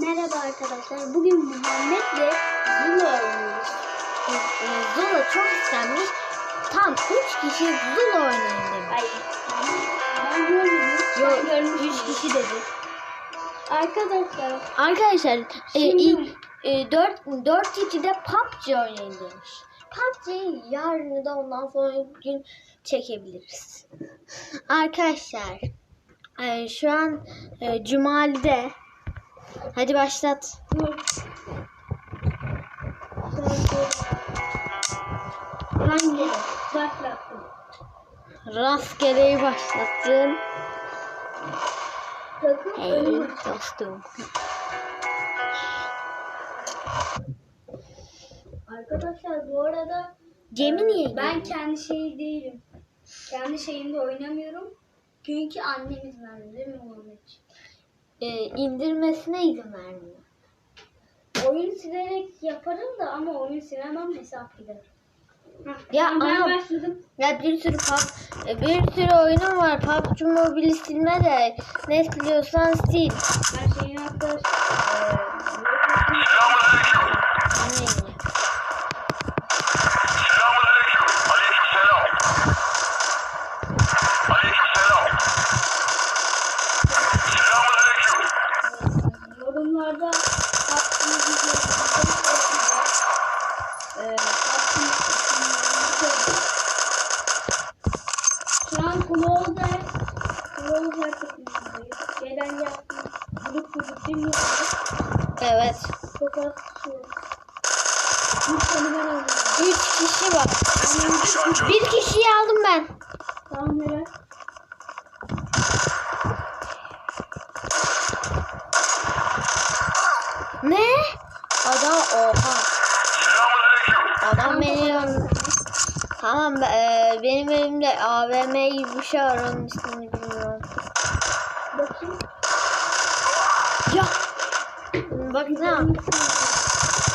Merhaba arkadaşlar. Bugün Muhammed'le Zula oynuyoruz. e, Zula çok istenmiş. Tam 3 kişi Zula oynayın demiş. Ay. Ben görmedim. Yok Sen görmüşsün. 3 kişi dedi. Arkadaşlar. Arkadaşlar e, Şimdi- e, 4 4 kişi de PUBG oynayın demiş. PUBG'yi yarın da ondan sonra gün çekebiliriz. Arkadaşlar e, şu an e, Cumali'de Hadi başlat. Hangi? Başlattım. Rastgeleyi başlattın. Takım Hey dostum. Arkadaşlar bu arada Gemi niye ben kendi şeyi değilim. Kendi şeyimde oynamıyorum. Çünkü annemiz verdi değil mi Muhammedciğim? E, indirmesine izin vermiyor. Oyun silerek yaparım da ama oyun silemem hesap gider. Ya Tamam, ben ama- başladım. Ya bir sürü pub, e, bir sürü oyunum var. PUBG Mobile'i silme de ne siliyorsan sil. Ben şeyin arkadaş... Selamünaleyküm. Clover Clover takımındayız. Gelen yaptım. Grup grup dinliyoruz. Evet. Çok az kişi var. Tane ben. Üç kişi var. Bir kişiyi aldım ben. Tamam Meral. Ne? Adam oha. Selamünaleyküm. Adam beni Tamam e, benim elimde AVM gibi bir şey var onun ismini bilmiyorum. Bakayım. Ya. Bak ne?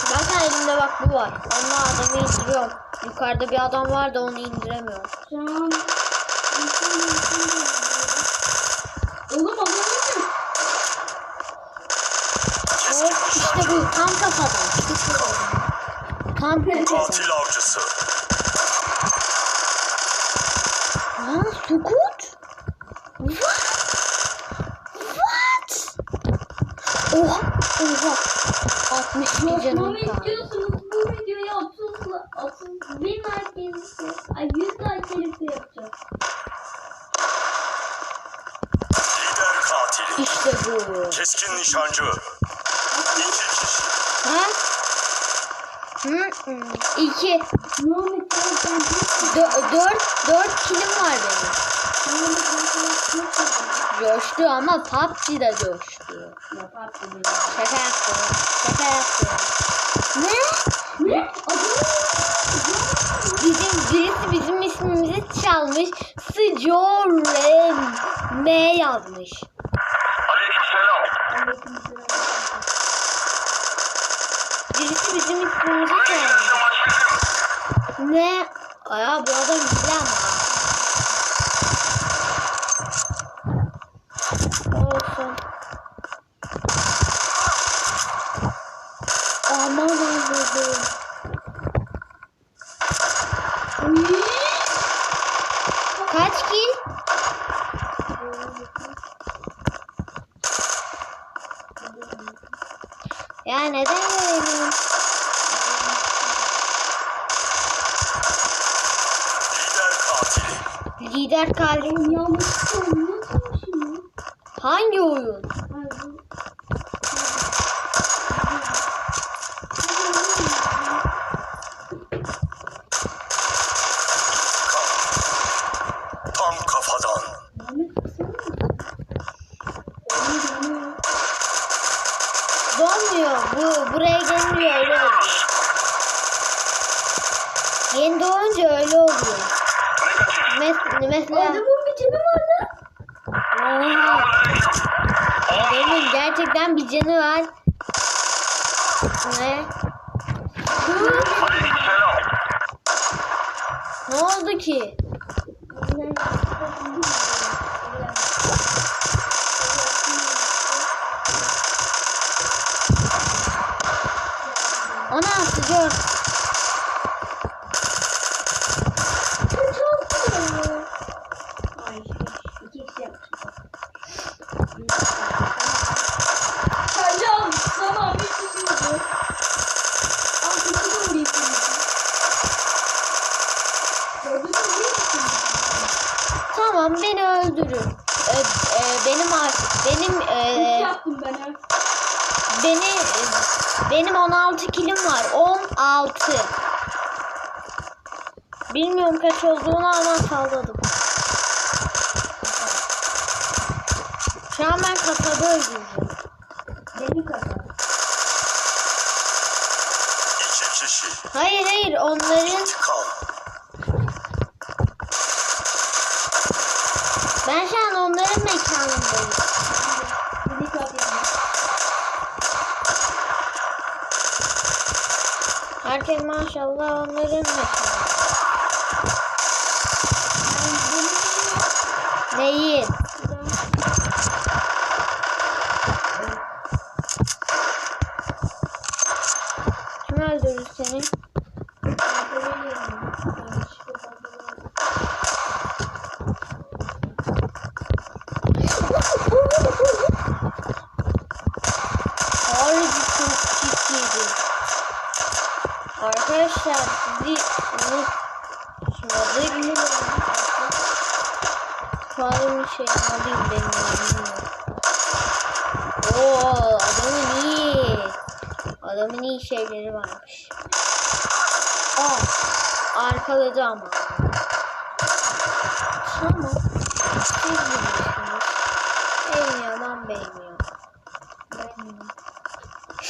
Zaten elimde bak bu var. Onunla adamı indiriyorum. Yukarıda bir adam var da onu indiremiyorum. An Oğlum adamı Evet, işte bu tam kafadan. Tam kafadan. Katil avcısı. Lan sukut. What? What? Oha. Oha. 62 Coşmamı canım kaldı. istiyorsunuz bu videoya 30 30 bin like gelirse ay 100 like gelirse yapacağız. Lider katili. İşte bu. Keskin nişancı. İki kişi. Ha? Hı hı. İki. Muhammed sen sen Dö- dört, dört kilim var benim. Coştu ama PUBG'de coştu. Şaka yaptım. Şaka yaptım. Ne? Ne? Bizim birisi bizim ismimizi çalmış. Sjoren M yazmış. Aleykümselam. Birisi bizim maç bizim. Ne? Ya bu adam güzel ama. Olsun. Aman Allah'ım. Kaç kill? Ya neden böyle? Lider katili. Lider kalbi. yanlış oynuyor şimdi. Hangi oyun? Tam kafadan. Donmuyor. Bu buraya gelmiyor öyle oluyor. Yeni doğunca öyle oluyor. Mes mesela Adamın bir canı var lan. Oha, benim gerçekten bir canı var. Ne? Ne oldu ki? 16 gör. Ay iki kişi yapmışım. Hocam tamam bir kişi oldu. Al kişi de vurayım seni. Gördün mü değil misin? Tamam beni öldürür. Ee, e, benim ar- benim Üç e, yaptım ben ha. beni benim 16 kilim var. 16. Bilmiyorum kaç olduğunu ama salladım. Şu an ben kasada öldüreceğim. Beni kazan. İki kişi. Hayır hayır onların ben şu an onların mekanındayım. Herkes maşallah onların mekanında. Değil. Kim öldürür seni? Arkadaşlar sizi unutmadık. Şuanın şey alayım benim. Oo adamın iyi. Adamın iyi şeyleri varmış. Aa arkaladı ama. Tamam. Siz bilirsiniz. Yalan benim yalan.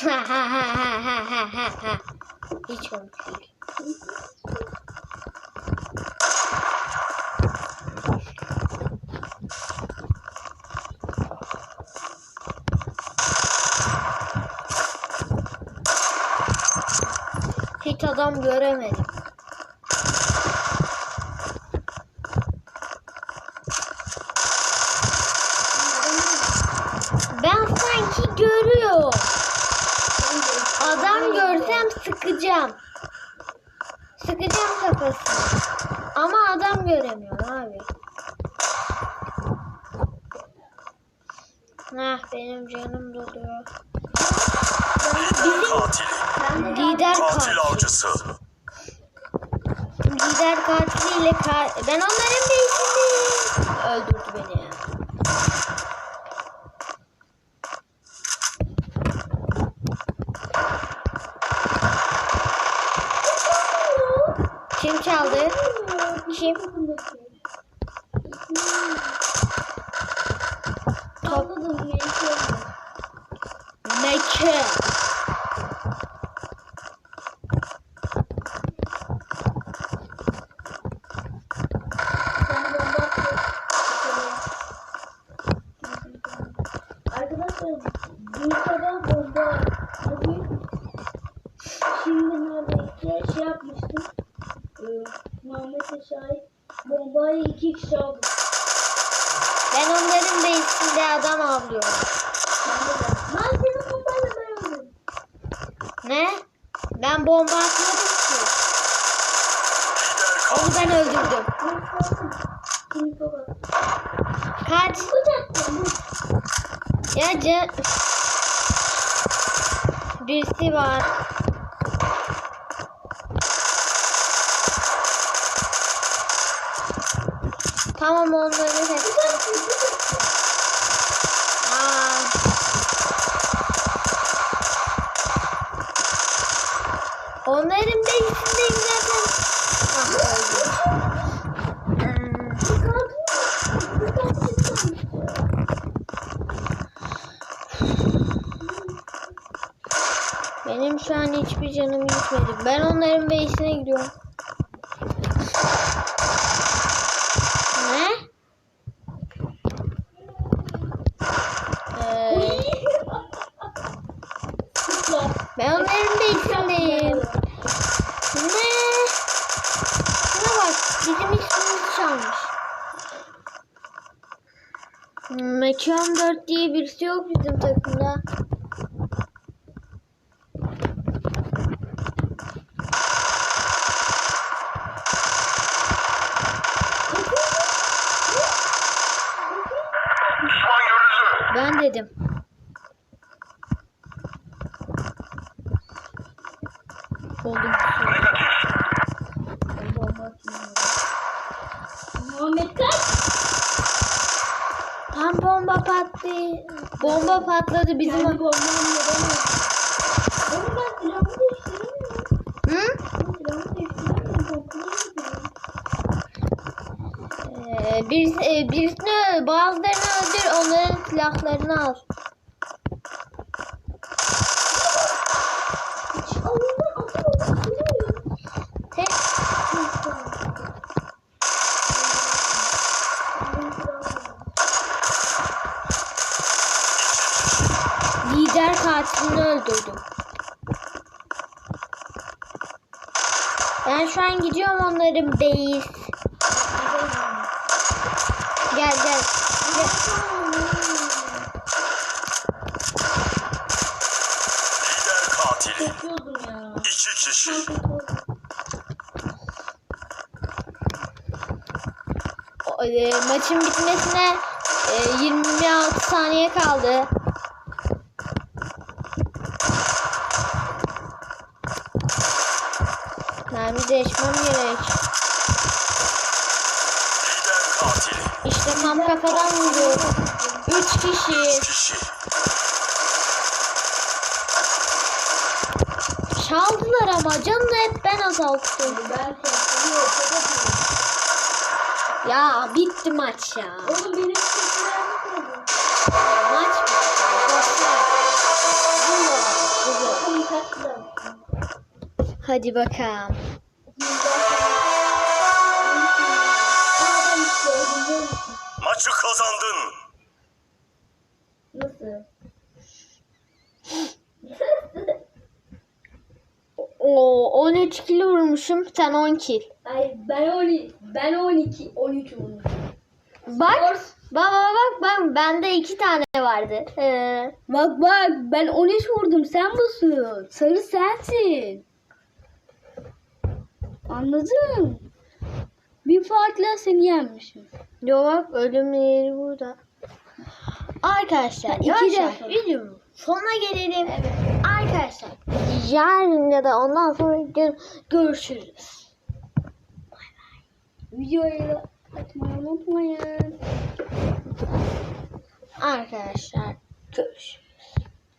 Ha ha ha ha ha ha ha ha. Hiç komik değil. Hiç adam göremedim. Ben sanki görüyorum. Adam görsem sıkacağım. Sıkacağım kafasını. Ama adam göremiyorum abi. Heh benim canım doluyor. Katili. Lider Katil katil. avcısı. Lider katiliyle ka ben onların beysindeyim. Öldürdü beni. Kim çaldı? Kim? Topladım neyse. Meke. Sen bomba attın. Arkadaşlar dün sabah bomba bugün neredeyse şey yapmıştım. Ee, Muhammed'e şahit bombayı iki kişi aldı. Ben onların beysinde adam avlıyorum. Ben senin bombayla ben. Ne? Ben bomba atmadım ki. Onu ben öldürdüm. Kaç? Ya. Birisi var. Tamam onları hep. Aa. Onların beysindeyim zaten. Ah. Benim şu an hiçbir canım gitmedi. Ben onların beysine gidiyorum. Ben onların peşindeyim. Ne? Şuna bak. Bizim ismimizi çalmış. Mekan 4 diye birisi yok bizim takımda. Ben dedim. Patladı bizim. Kendi bombamı yapamıyorum. Oğlum ben silahımı değiştiremiyorum. Hı? Silahımı değiştiremiyorum. Ee, bir, e, birisini bazılarını öldür onların silahlarını al. Lider katilini öldürdüm. Ben şu an gidiyorum onların base. Gel gel. gel. Lider katili. İki kişi. O, e, maçın bitmesine e, 26 saniye kaldı. Mermi değişmem gerek. İşte tam kafadan vurdu. 3 kişi. Çaldılar ama canını hep ben azalttım. Ya bitti maç ya. Oğlum benim. Maç silah. Hadi bakalım. Maçı kazandın. Nasıl? Oo 13 kilo vurmuşum. Sen 10 kil. Ay ben 12, ben 12, 13 olmuş. Bak. Bak bak bak bak bende iki tane vardı. Ee, Bak bak ben 13 vurdum sen busun. Sarı sensin. Anladın? Bir farkla seni yenmişim. Yo bak ölüm yeri burada. Arkadaşlar İki de videonun sonuna gelelim. Arkadaşlar yarın ya da ondan sonra gö- görüşürüz. Videoyu açmayı unutmayın. Arkadaşlar görüşürüz.